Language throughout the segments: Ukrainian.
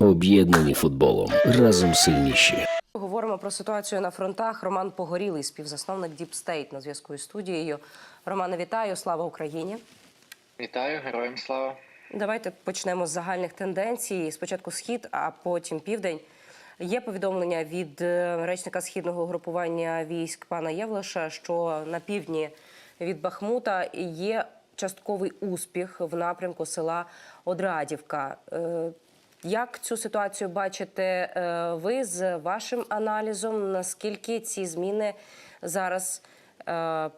Об'єднані футболом. Разом сильніші. Говоримо про ситуацію на фронтах. Роман Погорілий, співзасновник Deep State на зв'язку із студією. Романе, вітаю! Слава Україні! Вітаю, героям слава. Давайте почнемо з загальних тенденцій. Спочатку схід, а потім південь. Є повідомлення від е, речника східного групування військ пана Євлаша, що на півдні від Бахмута є частковий успіх в напрямку села Одрадівка. Як цю ситуацію бачите е, ви з вашим аналізом? Наскільки ці зміни зараз, е,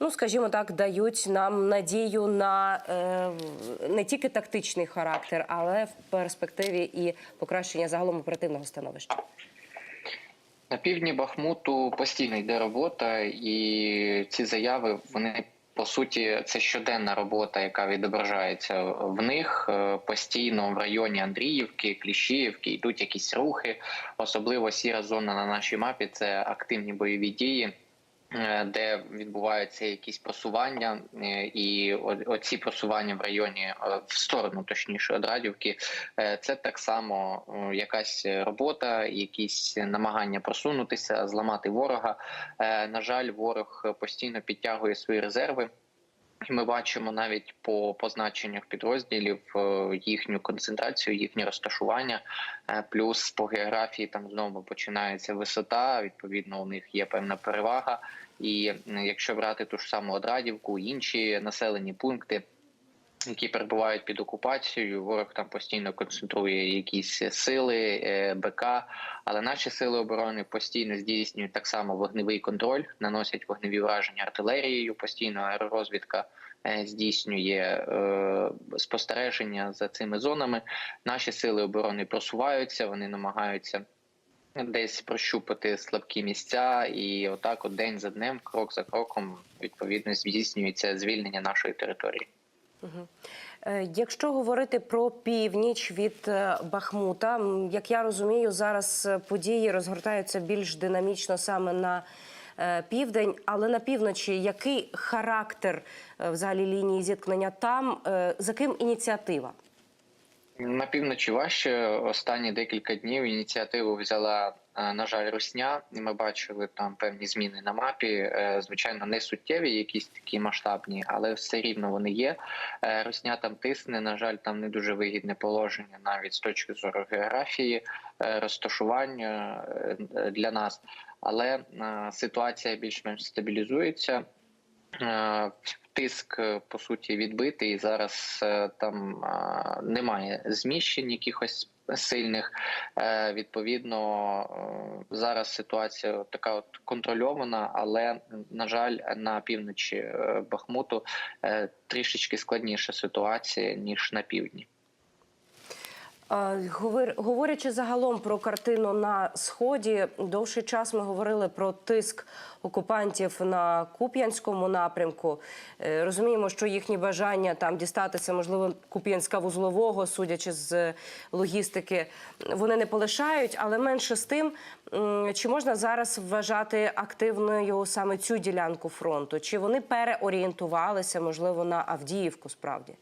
ну скажімо так, дають нам надію на е, не тільки тактичний характер, але в перспективі і покращення загалом оперативного становища? На півдні Бахмуту постійно йде робота, і ці заяви вони по суті це щоденна робота, яка відображається в них Е, постійно в районі Андріївки, Кліщіївки йдуть якісь рухи. Особливо сіра зона на нашій мапі це активні бойові дії. Е, Де відбуваються якісь просування, е, і оці просування в районі е, в сторону, точніше, Одрадівки, е, це так само якась робота, якісь намагання просунутися, зламати ворога. На жаль, ворог постійно підтягує свої резерви. І Ми бачимо навіть по позначеннях підрозділів їхню концентрацію, їхнє розташування. Плюс по географії там знову починається висота. Відповідно, у них є певна перевага. І якщо брати ту ж саму Одрадівку, інші населені пункти, які перебувають під окупацією, ворог там постійно концентрує якісь сили, е, БК. Але наші сили оборони постійно здійснюють так само вогневий контроль, наносять вогневі враження артилерією. Постійно аеророзвідка е, здійснює е, спостереження за цими зонами. Наші сили оборони просуваються, вони намагаються. Десь прощупати слабкі місця, і отак, от день за днем, крок за кроком, відповідно здійснюється звільнення нашої території. Е, Якщо говорити про північ від е, Бахмута, як я розумію, зараз е, події розгортаються більш динамічно саме на південь, але на півночі який характер взагалі лінії зіткнення там? За ким ініціатива? На півночі важче. Останні декілька днів ініціативу взяла, е, на жаль, Русня. Ми бачили там певні зміни на мапі. Е, Звичайно, не суттєві, якісь такі масштабні, але все рівно вони є. Е, Русня там тисне. На жаль, там не дуже вигідне положення, навіть з точки зору географії, розташування для нас. Але ситуація більш-менш стабілізується. Е, Тиск е, по суті відбитий. і Зараз е, там немає зміщень якихось сильних. Відповідно, зараз ситуація така от контрольована, але на жаль, на півночі Бахмуту трішечки складніша ситуація ніж на півдні. Говорячи загалом про картину на сході, довший час ми говорили про тиск окупантів на Куп'янському напрямку. Е, Розуміємо, що їхні бажання там дістатися, можливо, Куп'янська вузлового, судячи з логістики, вони не полишають. Але менше з тим, чи можна зараз вважати активною саме цю ділянку фронту? Чи вони переорієнтувалися, можливо, на Авдіївку справді?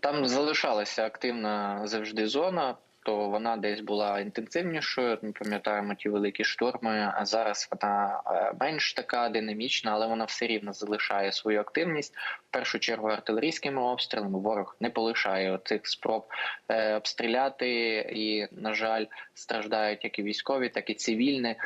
Там залишалася активна завжди зона, то вона десь була інтенсивнішою. Ми пам'ятаємо ті великі шторми. А зараз вона е, менш така динамічна, але вона все рівно залишає свою активність. В першу чергу артилерійськими обстрілами ворог не полишає цих спроб е, обстріляти, і на жаль, страждають як і військові, так і цивільні, е,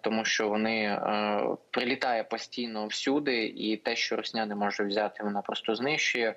тому що вони прилітає постійно всюди, і те, що Росня не може взяти, вона просто знищує.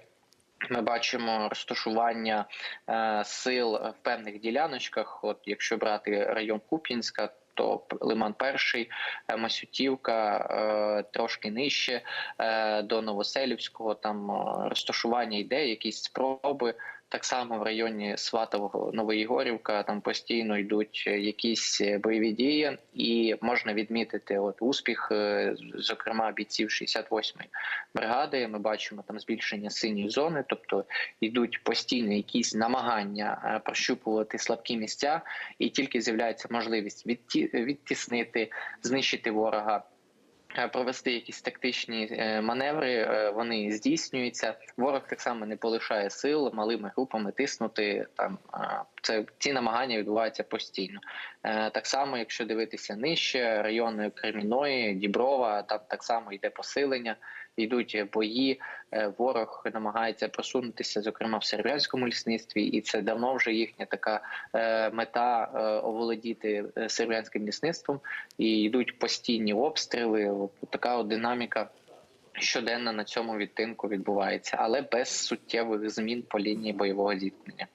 Ми бачимо розташування е, сил в певних діляночках. От якщо брати район Куп'янська, то Лиман Перший, е, Масютівка, е, трошки нижче е, до Новоселівського. Там е, розташування йде, якісь спроби. Так само в районі Сватового Новоєгорівка там постійно йдуть е, якісь е, бойові дії, і можна відмітити от успіх, е, зокрема бійців 68-ї бригади. Ми бачимо там збільшення синьої зони, тобто йдуть постійно якісь намагання прощупувати слабкі місця, і тільки з'являється можливість відті, відтіснити, знищити ворога. Е, Провести якісь тактичні е, маневри, е, вони здійснюються. Ворог так само не полишає сил малими групами тиснути там це ці намагання відбуваються постійно. Е, Так само, якщо дивитися нижче, райони Креміної, Діброва, там так само йде посилення, йдуть бої. Е, Ворог намагається просунутися, зокрема в сербіянському лісництві, і це давно вже їхня така е, мета е, оволодіти е, лісництвом. І йдуть постійні обстріли. Така от динаміка щоденно на цьому відтинку відбувається, але без суттєвих змін по лінії бойового зіткнення.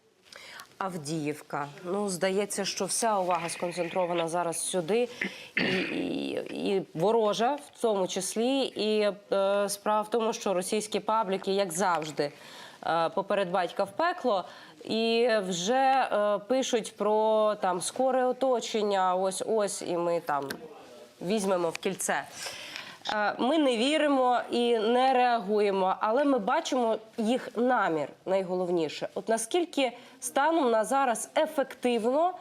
Авдіївка. Ну, здається, що вся увага сконцентрована зараз сюди, і, і, і ворожа в тому числі. І е, справа в тому, що російські пабліки, як завжди, е, поперед батька в пекло. І вже е, пишуть про там скоре оточення. Ось ось, і ми там візьмемо в кільце. Е, Ми не віримо і не реагуємо, але ми бачимо їх намір найголовніше. От наскільки станом на зараз ефективно,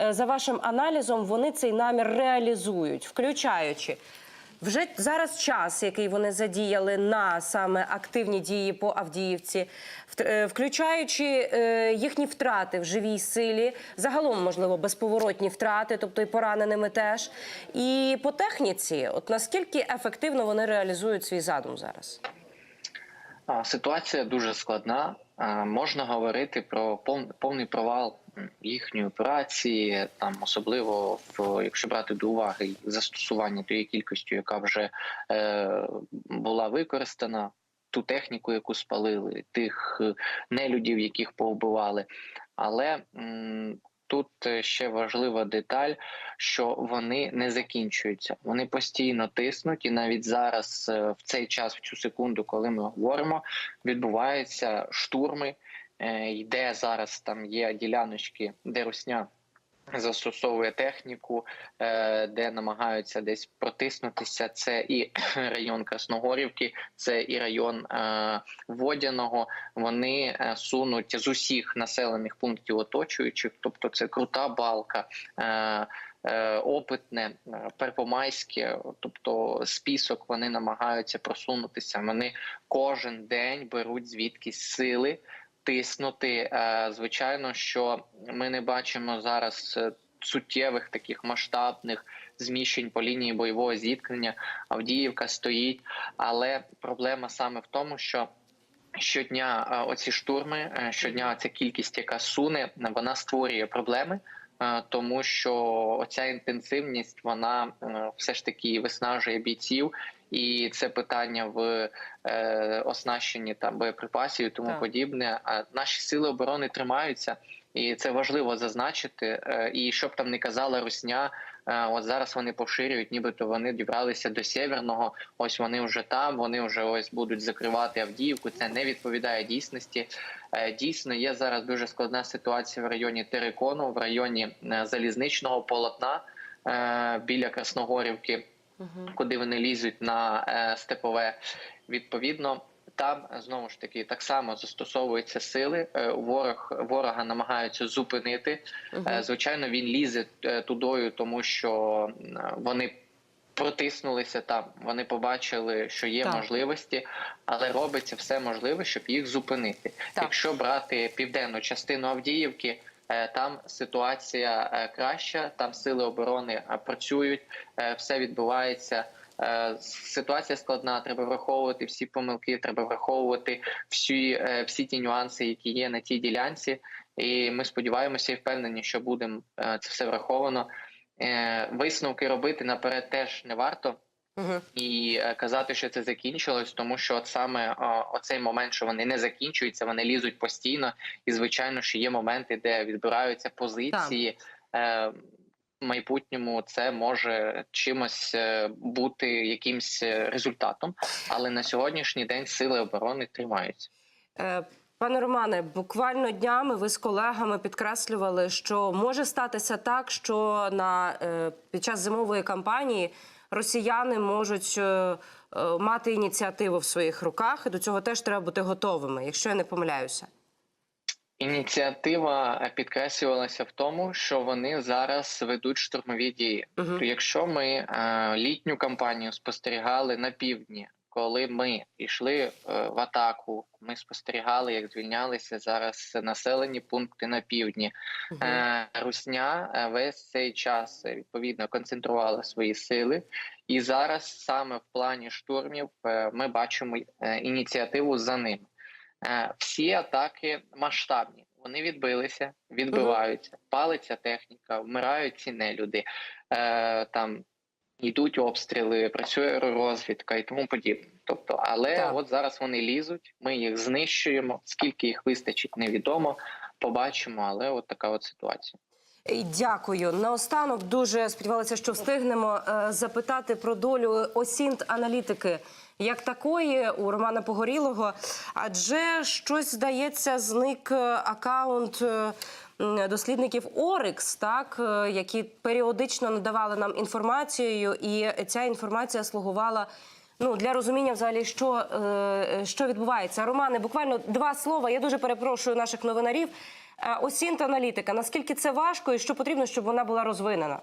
е, за вашим аналізом, вони цей намір реалізують, включаючи вже зараз час, який вони задіяли на саме активні дії по Авдіївці, е, включаючи е, їхні втрати в живій силі, загалом, можливо, безповоротні втрати, тобто і пораненими теж. І по техніці, от наскільки ефективно вони реалізують свій задум зараз? Ситуація дуже складна. Можна говорити про повний провал їхньої операції, там особливо в якщо брати до уваги застосування тієї кількості, яка вже е, була використана, ту техніку, яку спалили, тих е, нелюдів, яких повбивали. Але м, тут е, ще важлива деталь, що вони не закінчуються. Вони постійно тиснуть, і навіть зараз, е, в цей час, в цю секунду, коли ми говоримо, відбуваються штурми. Е, Йде зараз там є діляночки, де русня застосовує техніку, е, де намагаються десь протиснутися. Це і район Красногорівки, це і район е, Водяного. Вони е, сунуть з усіх населених пунктів оточуючих, тобто це крута балка. Опитне, Первомайське, тобто список вони намагаються просунутися. Вони кожен день беруть звідкись сили тиснути. Е, Звичайно, що ми не бачимо зараз е, суттєвих таких масштабних зміщень по лінії бойового зіткнення. Авдіївка стоїть, але проблема саме в тому, що щодня е, оці штурми, щодня ця кількість, яка суне, вона створює проблеми. Тому що оця інтенсивність вона все ж таки виснажує бійців, і це питання в е, оснащенні там боєприпасів і тому Так. подібне. А наші сили оборони тримаються, і це важливо зазначити. Е, І щоб там не казала Русня, е, от зараз вони поширюють, нібито вони дібралися до Сєвєрного. Ось вони вже там, вони вже ось будуть закривати Авдіївку. Це не відповідає дійсності. Е, Дійсно, є зараз дуже складна ситуація в районі Терекону, в районі е, залізничного полотна е, біля Красногорівки куди вони лізуть на е, степове. Відповідно, там знову ж таки так само застосовуються сили. Е, ворог ворога намагаються зупинити. Е, звичайно, він лізе тудою, тому що вони. Протиснулися там, вони побачили, що є Так. можливості, але робиться все можливе, щоб їх зупинити. Так. Якщо брати південну частину Авдіївки, там ситуація е, краща, там сили оборони е, працюють, е, все відбувається. Е, Ситуація складна. Треба враховувати всі помилки, треба враховувати всі, е, всі ті нюанси, які є на тій ділянці. І ми сподіваємося і впевнені, що буде це все враховано. Е, Висновки робити наперед теж не варто Угу. і е, казати, що це закінчилось, тому що от саме о, оцей момент, що вони не закінчуються, вони лізуть постійно, і звичайно, що є моменти, де відбираються позиції. Е, в майбутньому це може чимось е, бути якимсь е, результатом, але на сьогоднішній день сили оборони тримаються. Е, Пане Романе, буквально днями ви з колегами підкреслювали, що може статися так, що на е, під час зимової кампанії росіяни можуть е, е, мати ініціативу в своїх руках, і до цього теж треба бути готовими, якщо я не помиляюся. Ініціатива е, підкреслювалася в тому, що вони зараз ведуть штурмові дії. То якщо ми е, літню кампанію спостерігали на півдні, коли ми йшли е, в атаку, ми спостерігали, як звільнялися зараз населені пункти на півдні. Е, Русня е, весь цей час відповідно концентрувала свої сили, і зараз саме в плані штурмів ми бачимо ініціативу за ними. Е, Всі атаки масштабні. Вони відбилися, відбиваються, палиться техніка, вмирають ці нелюди. Е, Там йдуть обстріли, працює розвідка і тому подібне. Тобто, але Так. от зараз вони лізуть, ми їх знищуємо. Скільки їх вистачить, невідомо. Побачимо, але от така от ситуація. Е, Дякую. Наостанок дуже сподівалися, що встигнемо е, запитати про долю осінт аналітики як такої у Романа Погорілого. Адже щось здається, зник е, акаунт. Дослідників Орикс, так е, які періодично надавали нам інформацію, і ця інформація слугувала ну для розуміння, взагалі, що, е, що відбувається. Романе, буквально два слова. Я дуже перепрошую наших новинарів. Е, Осінт аналітика. Наскільки це важко і що потрібно, щоб вона була розвинена?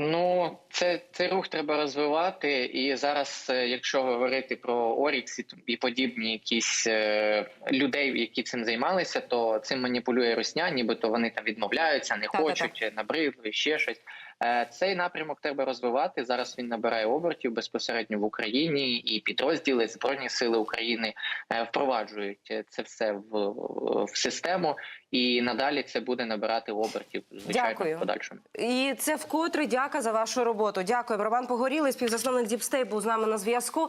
Ну, це цей рух треба розвивати. І зараз, е, якщо говорити про Орікс і, подібні якісь е, людей, які цим займалися, то цим маніпулює Русня, нібито вони там відмовляються, не Так-так-так. хочуть, набридли, ще щось. Е, Цей напрямок треба розвивати. Зараз він набирає обертів безпосередньо в Україні, і підрозділи Збройні Сили України е, впроваджують це все в, в систему, і надалі це буде набирати обертів звичайно Дякую. в подальшому. І це вкотре дяка за вашу роботу. Дякую. Роман Погорілий, співзасновник Діпстей, був з нами на зв'язку.